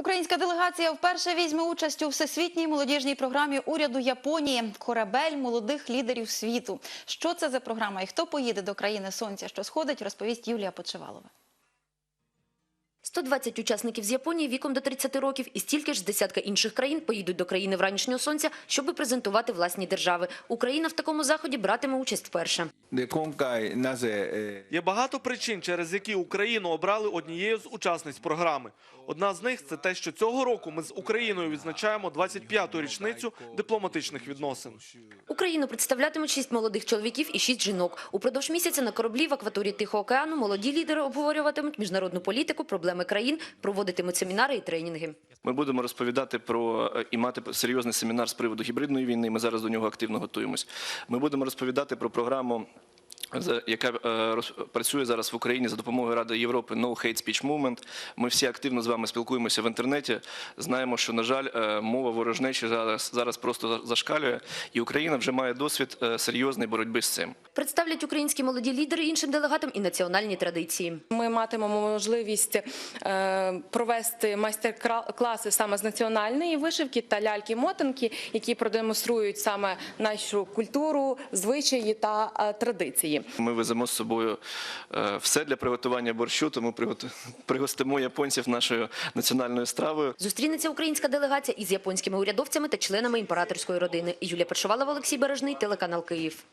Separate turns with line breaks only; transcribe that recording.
Українська делегація вперше візьме участь у всесвітній молодіжній програмі уряду Японії Корабель молодих лідерів світу. Що це за програма і хто поїде до країни сонця, що сходить, розповість Юлія Почевалова.
120 учасників з Японії віком до 30 років і стільки ж з десятка інших країн поїдуть до країни вранішнього сонця, щоб презентувати власні держави. Україна в такому заході братиме участь вперше.
Є багато причин, через які Україну обрали однією з учасниць програми. Одна з них це те, що цього року ми з Україною відзначаємо 25-ту річницю дипломатичних відносин.
Україну представлятимуть шість молодих чоловіків і шість жінок. Упродовж місяця на кораблі в акваторії Тихого океану молоді лідери обговорюватимуть міжнародну політику, проблеми країн, проводитимуть семінари і тренінги.
Ми будемо розповідати про е, і мати серйозний семінар з приводу гібридної війни. Ми зараз до нього активно готуємось. Ми будемо розповідати про програму. Яка е, працює зараз в Україні за допомогою Ради Європи No Hate Speech Movement. Ми всі активно з вами спілкуємося в інтернеті. Знаємо, що на жаль, е, мова ворожнечі зараз зараз просто зашкалює, і Україна вже має досвід е, серйозної боротьби з цим.
Представлять українські молоді лідери іншим делегатам і національні традиції.
Ми матимемо можливість провести майстер-класи саме з національної вишивки та ляльки-мотанки, які продемонструють саме нашу культуру, звичаї та е,
Ми веземо з собою е, все для приготування борщу, тому пригостимо японців нашою національною стравою.
Зустрінеться українська делегація із японськими урядовцями та членами імператорської родини. Юлія Першувалова, Олексій Бережний, телеканал Київ.